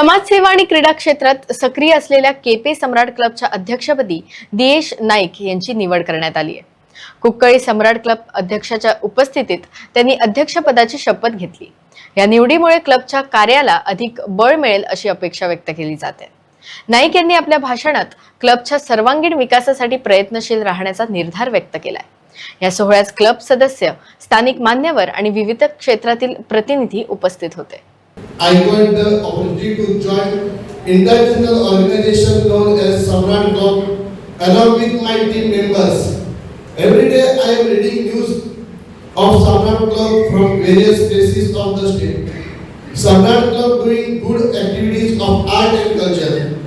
समाजसेवा आणि क्रीडा क्षेत्रात सक्रिय असलेल्या केपे सम्राट क्लबच्या अध्यक्षपदी दियेश नाईक यांची निवड करण्यात आली आहे. कुक्कळी सम्राट क्लब अध्यक्षाच्या उपस्थितीत त्यांनी अध्यक्षपदाची शपथ घेतली. या निवडीमुळे क्लबच्या कार्याला अधिक बळ मिळेल अशी अपेक्षा व्यक्त केली जाते. नाईक यांनी आपल्या भाषणात क्लबच्या सर्वांगीण विकासासाठी प्रयत्नशील राहण्याचा निर्धार व्यक्त केलाय. या सोहळ्यात क्लब सदस्य स्थानिक मान्यवर आणि विविध क्षेत्रातील प्रतिनिधी उपस्थित होते. I got the opportunity to join international organization known as Samrat Club along with my team members. Every day I am reading news of Samrat Club from various places of the state. Samrat Club doing good activities of art and culture.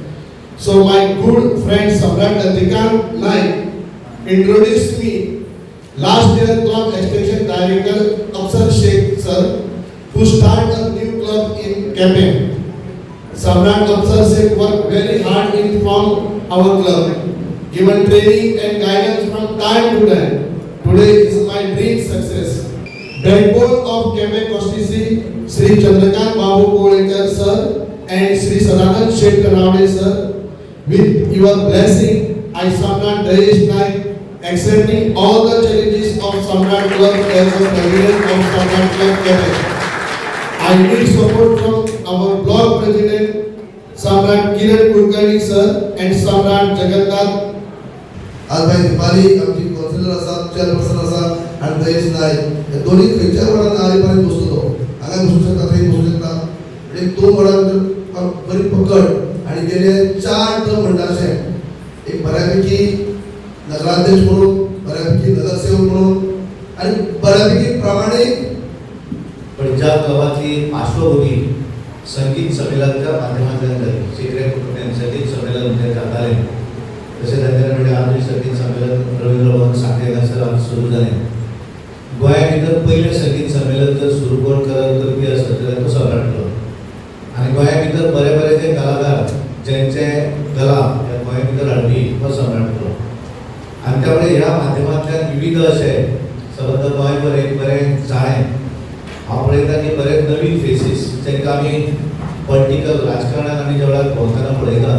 So my good friend Samrat Adhikar Naik introduced me last year club extension director Afsar Sheikh sir who start a new club in Campaign. Samrat Sheikh worked very hard in from our club, given training and guidance from time to time. Today is my dream success. Backbone of Campaign constituency, Sri Chandrakant Babu Kolekar sir and Sri Sadanand Sheikh Tanavade sir. With your blessing, I Samrat Dayesh Naik accepting all the challenges of Samrat Club as the president of Samrat Club Campaign. I need support from our block president Samrat Kiran Kulkarni sir and Samrat Jagannath. आज भाई दिपाली आमची councillor असा chairperson असा आणि दयेश नाईक हे दोन्ही खंयच्या वरात आली पर्यंत बसतलो हांगा बसू शकता थंय बसू शकता आणि दोन वरां बरी पकड. आणि गेले चार टर्म म्हणटा अशें एक बऱ्यापैकी नगराध्यक्ष म्हणून बऱ्यापैकी नगरसेवक म्हणून आणि बऱ्यापैकी प्रामाणिक पण ज्या गावाची पार्श्वभूमी संगीत संमेलनाच्या माध्यमातल्यान जाली शिकरे कुटुंबियांनी संगीत संमेलन जे जाताले तशें तांच्या कडेन आज संगीत संमेलन रवींद्र भवन साखरे सर सुरू जालें गोंया भितर पयलें संगीत संमेलन जर सुरू कोण करत करपी असं जाल्यार तो सगळं आणि आनी गोंया भितर बरे बरे जे कलाकार ज्यांचे कला या गोंया भितर हाडपी तो सगळं आणि त्यामुळे ह्या माध्यमांतल्यान विविध असे समज गोयभर एक बरें जाणें हांव पळयता की बरेच नवीन फेसीस जांकां आमी पॉलिटिकल राजकारणात आमी जेवढा भोंवतना पळयता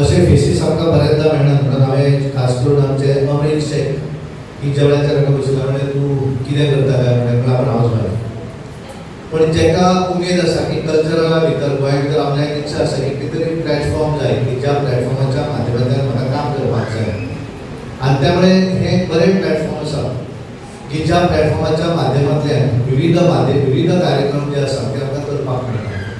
अशे फेसीस आमकां बऱ्याचदा मेळनात म्हणून हांवें खास करून आमचे अमरेश शेख की जेवणाच्या रंग बसला म्हणजे तूं कितें करता काय? म्हणजे म्हणल्यार आपण हावज वायफ पण जेका उमेद आसा की कल्चरला भितर गोंया भितर आपल्याक एक इच्छा आसा की कितें तरी प्लॅटफॉर्म जाय की ज्या प्लॅटफॉर्माच्या माध्यमांतल्यान म्हाका काम करपाक जाय आनी त्यामुळे हे बरें प्लॅटफॉर्म आसा की ज्या प्लॅटफॉर्माच्या माध्यमातल्या विविध माध्यम विविध कार्यक्रम जे असतात ते आमकां